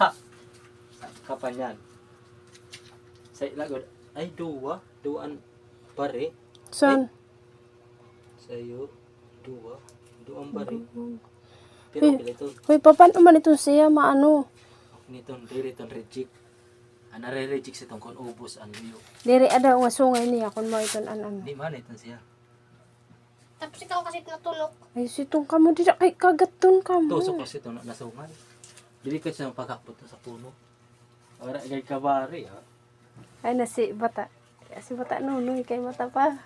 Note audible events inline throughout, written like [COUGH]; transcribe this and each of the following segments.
Ha! Kapanyan. Sa ilagod. Ay, duwa. Duwan pare. San? Sa'yo. Duwa. Duwan pare. Eh. Pero pila ito. Hoy, paano man itong siya maano? Niton, diri ton reject. Ana re reject sa itong kon ubos ang liyo. Diri ada nga sungay niya kung mo iton anan. Di man iton siya. Tapos ikaw kasi natulog. Ay sitong kamo dira kay kagaton kamo. Tusok kasi ito na nasungay. Dili ka siya pagkakpot sa puno. Ora gay kabari ha. Ay na si bata. Si bata nunoy kay mata pa.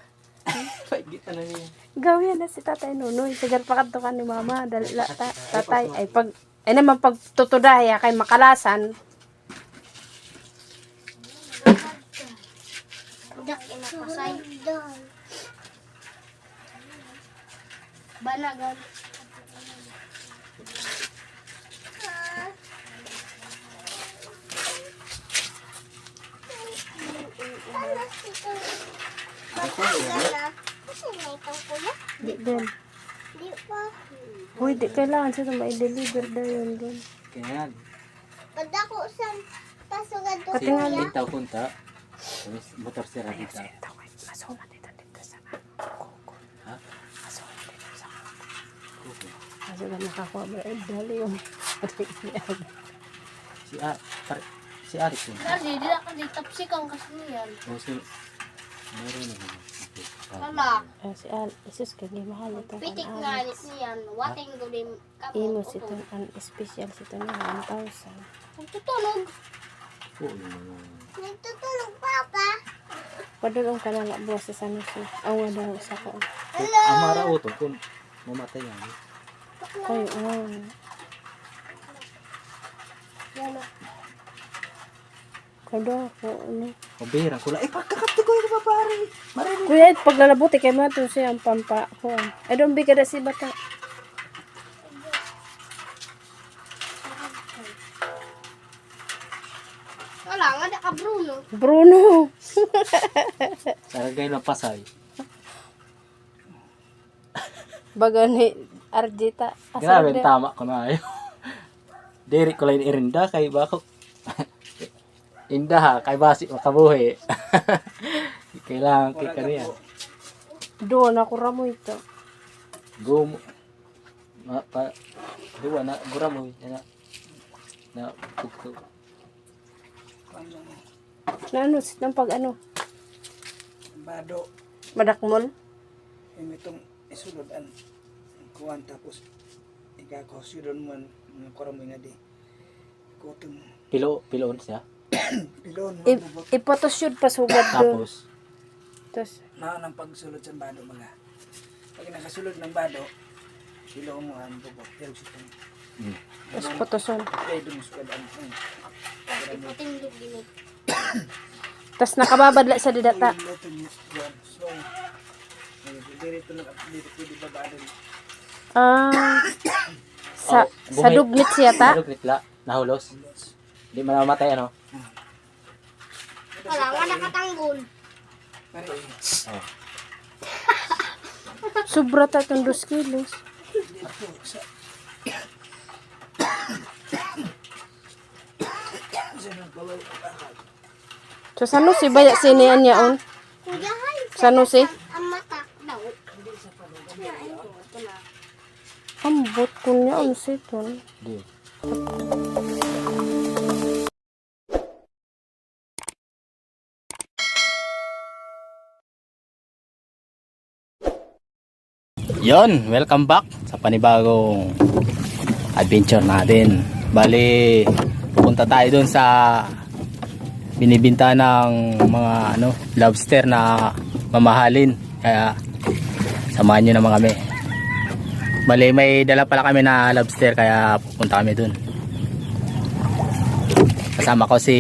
[LAUGHS] Pagit na niya. Gawin na si tatay nunoy. Sagar pa kadto ka ni mama. Dali la, ta, [LAUGHS] tatay. Ay pag ay naman pag tutudaya kay makalasan. Dak inapasay. Banagan. Di din. Di pa. Uy, di kailangan siya na ma-deliver daw yun din. Kaya Kada ko sa pasugan to. Pati nga si Dita punta. Motor si Radita. Masulat ito dito sa kuko. Ha? Masulat dito sa Okay. Kaso na nakakuha ba? Eh, dali yung [LAUGHS] Si A, par, si Arik yun. Kasi di na kasi tapsikan kasi niyan. O si, meron naman. Okay. Ah, Kala. Eh, si Al, isus kay mahal ito. Pitik nga ni niyan. Wating ko din kamo. Imo si ito, ang special si ito niya, 1,000. Nagtutulog. Oo naman. Nagtutulog papa. Padulong ka na buwas sa sanusi. Ang wala sa ko. Amara uto kung mamatay yan. Ay, oh. Yan o. Kada ko, ano. Pabirang ko lang. Eh, pagkakapti ko yung papari. Marami. Kuya, Ed, pag lalabuti kay mga to siya ang pampa. Kuan. Ay, doon bigada si bata. Wala nga na ka Bruno. [LAUGHS] Bruno! Saragay ng pasay. Baga ni Arjita. Grabe, tama ko na ayo. [LAUGHS] Diri ko lang irinda kay bakok. Inda ha, kay basi makabuhi. [LAUGHS] Kailangan kay kaniya. Doon ako ramo ito. Gum ma pa duwa na gura mo na na tukto. Na ano, sit ng pag ano, Bado, madakmol. yung itong isulod an kuwan tapos ikako sudon mo ng koramo nga di kuton Pilo piloon siya. Pilon mo I- pa sugad doon. Tapos Tapos, na ng pagsulod sa bado mga pag nakasulod ng bado pilo mo ang bubot pero sitong mm, tapos potoson. dun sugad an ang din. Tapos nakababadla sa didata. luto niya kuwan so eh, dito pwede bado Ah, sa, [COUGHS] Oh, sa buhay. dugnit siya ta. Ano kitla? Nahulos. Man mamatay ano? Wala nga nakatanggol. pare eh, Oh. [LAUGHS] Sobra ta itong 2 kilos. dito sa sa nagbabaw So, sano si Baya sinian niya on? Kuya, hay. Sano si? Ang mata daw. Ambot ko niya on si ton. Di. Yon, welcome back sa panibagong adventure natin. Bali, pupunta tayo dun sa binibinta ng mga ano, lobster na mamahalin. Kaya samahan nyo naman kami. Bali, may dala pala kami na lobster kaya pupunta kami dun. Kasama ko si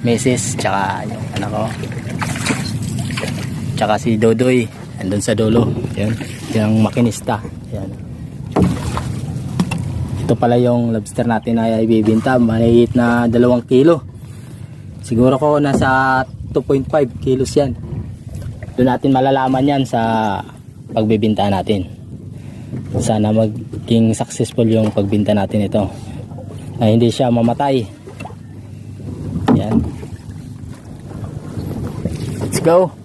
Mrs. tsaka yung anak ko. Tsaka si Dodoy. Andun sa dulo. Yan. Yung makinista. Yan. Ito pala yung lobster natin na ibibinta. Maliit na dalawang kilo. Siguro ko nasa 2.5 kilos yan. Doon natin malalaman yan sa pagbibinta natin sana maging successful yung pagbinta natin ito ay hindi siya mamatay. Yan. Let's go.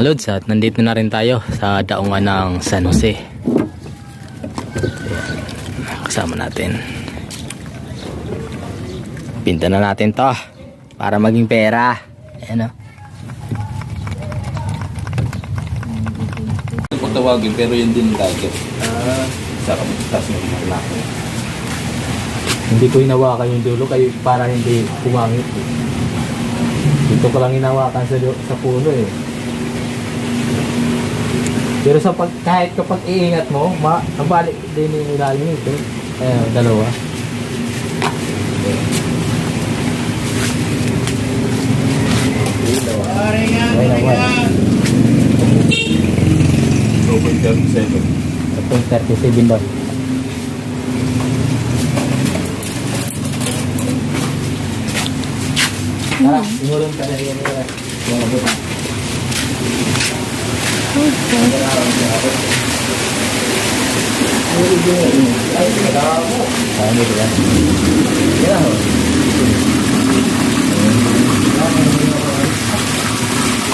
Mga lods at nandito na rin tayo sa daungan ng San Jose. Kasama natin. Pinta na natin to para maging pera. Ayan o. kung tawagin pero yun din target. Ah, sa kamutas ng malaki. Hindi ko hinawakan yung dulo kayo para hindi pumangit. Dito ko lang hinawakan sa, sa puno eh. Pero sa pag, kahit kapag iingat mo, ma, ang balik din yung ilalim nito. Ayan, dalawa. So, kung 37. Itong 37 daw. Tara, imulong ka na yan. Yung abutan. Ay, dito yan. Yan o.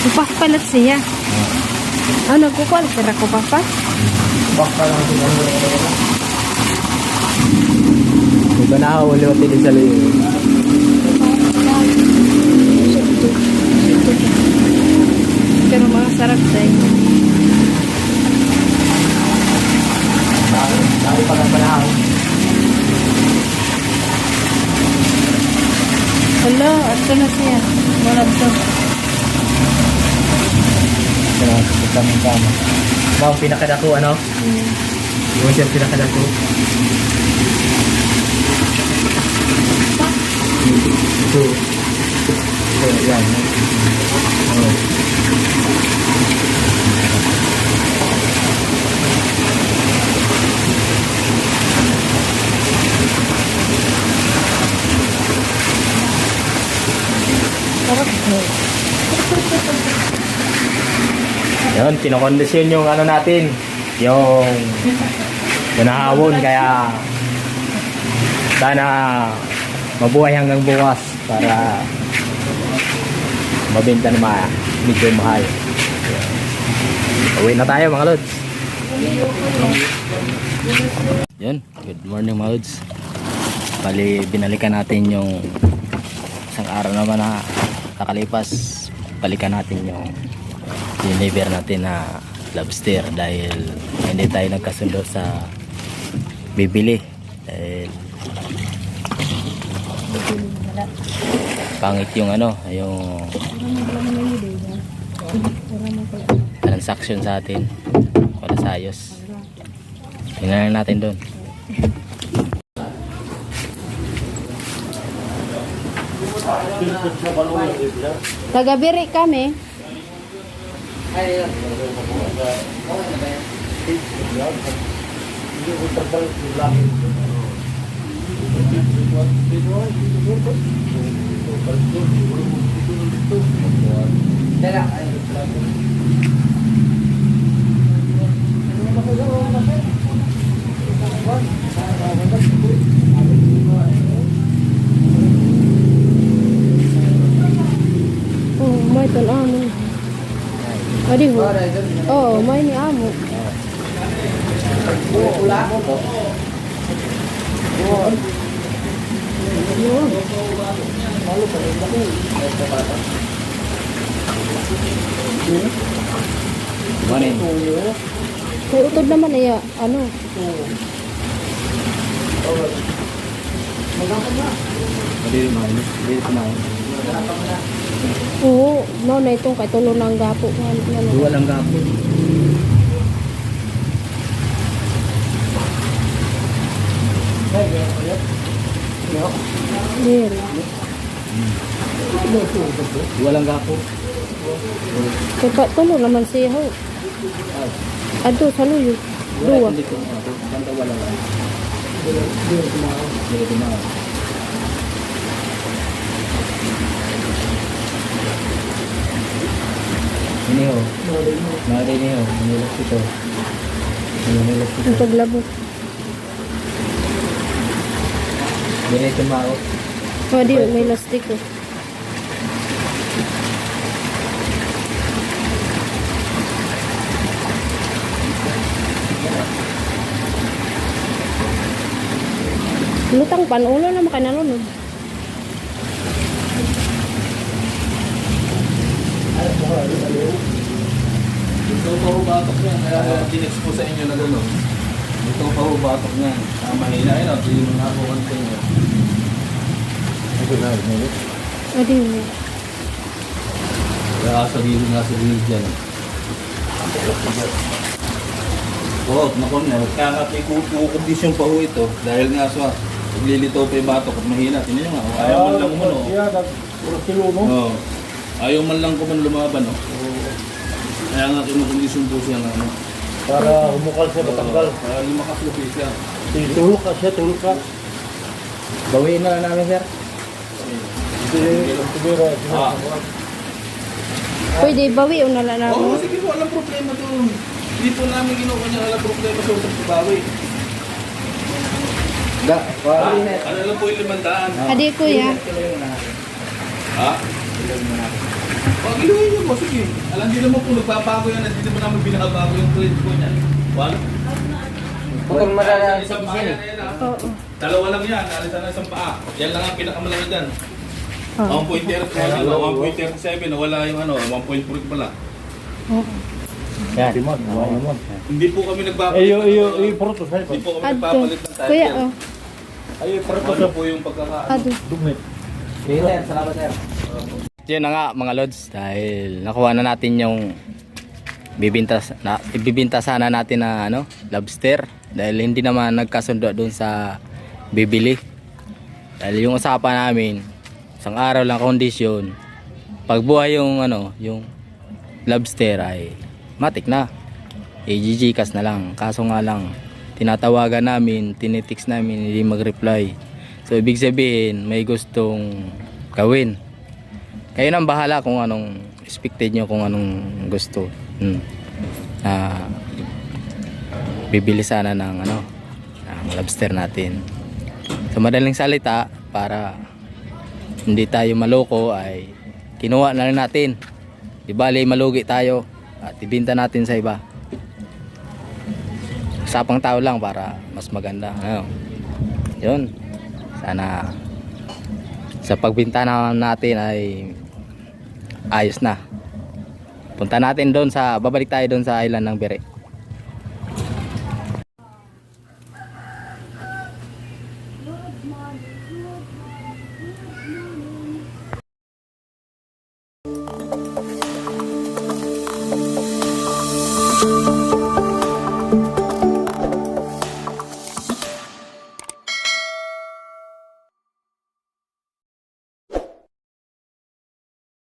Kupas palat siya. Ah, nagkukuha. Sira ko pa pa. Baka lang ito. Hindi ba nakahuli o tinig sa liyo? Pero mga sarap tayo. Sabi pa lang panahon. Hello, ato na siya. Wala to. Ang tama. Ba, ang pinakadako, ano? Yung siya pinakadako. Ito. Ito, yan. Oh. Yun, pinakondisyon yung ano natin. Yung nanahawon kaya sana mabuhay hanggang bukas para mabenta na ma medyo mahal. Uwi na tayo mga lods. Yun, good morning mga lods. Bali, binalikan natin yung isang araw naman na nakalipas. Balikan natin yung deliver natin na lobster dahil hindi tayo nagkasundo sa bibili dahil pangit yung ano yung transaction sa atin? Wala sa ayos. Tingnan natin doon. Tagabiri kami. Oh, may ton ano. Adi ho. Oh, may ni amo. Yun. Morning. May utod naman ay ah, ano. Hindi naman. Hindi kumain. Oo, no na itong kay tulo ng gapo ano. Duwa lang gapo. Duwa lang gapo. Kay pa tulo naman siya ho. Adto sa luyo. Ko. Banta wala lang. Hindi kumain. Ini ho. Nari ini ho. Nilok ito. Nilok ito. Ang paglabo. Dili tumao. Oh, di may lastik ko. Lutang panulo na makanalunod. Ito pa ho batok niyan. Kaya tinex ko sa inyo na gano'n. Ito pa ho batok niyan. Ah, mahina yun. Ito yung mga kuhan sa inyo. Ito na, ito. Mo. Kaya sa gilid nga sa gilid dyan. Oo, naku na. Kaya nga may kukondisyon pa ho ito. Dahil nga sa paglilitaw pa yung batok at mahina. Tingnan nyo nga. oh, Ayaw man lang kumano. Oo. Ayaw man lang kumano lumaban. Oh. Kaya nga kinukondisyon po siya na ano. Para humukal siya matanggal. Para lumakas lupi siya. Tulog ka siya, tulog ka. Bawiin na lang namin sir. Ah. Pwede bawi o nala na Oo, mo. sige po, walang problema doon. Hindi po namin ginawa niya walang problema sa usap bawi. Da, Ha? Ano lang po yung limandaan? Adi kuya. Ha? Pag iluhin niyo po, sige. Alam din naman po, nagbabago yan. Hindi naman namin binabago yung credit po niyan. One? Putol Isang paa yan, ayan, ah. Oo. Dalawa lang yan, alisan na isang paa. Yan lang ang pinakamalaki dyan. Oo. 1.37, 1.37, nawala yung ano, 1.4 pala. Oo. Yan. Timon, timon. Hindi po kami nagbabalit. Ayo, ayo, ayo, protos na Hindi po kami Adto. nagpapalit ng title. Kuya oh. Ano na. po yung pagkaka... Adi. Dumit. Sir, salamat sir. Yun na nga mga lods dahil nakuha na natin yung bibinta na ibibinta sana natin na ano lobster dahil hindi naman nagkasundo doon sa bibili. Dahil yung usapan namin isang araw lang kondisyon pagbuhay yung ano yung lobster ay matik na. AGG na lang. Kaso nga lang tinatawagan namin, tinitix namin hindi mag-reply. So ibig sabihin may gustong gawin. Kayo nang bahala kung anong expected nyo kung anong gusto. Hmm. Ah, bibili sana ng ano ng lobster natin. Sa madaling salita para hindi tayo maloko ay kinuha na lang natin. Di bali malugi tayo at ibinta natin sa iba. Sapang tao lang para mas maganda. Ano? Yun. Sana sa pagbinta na natin ay ayos na. Punta natin doon sa babalik tayo doon sa island ng Bere.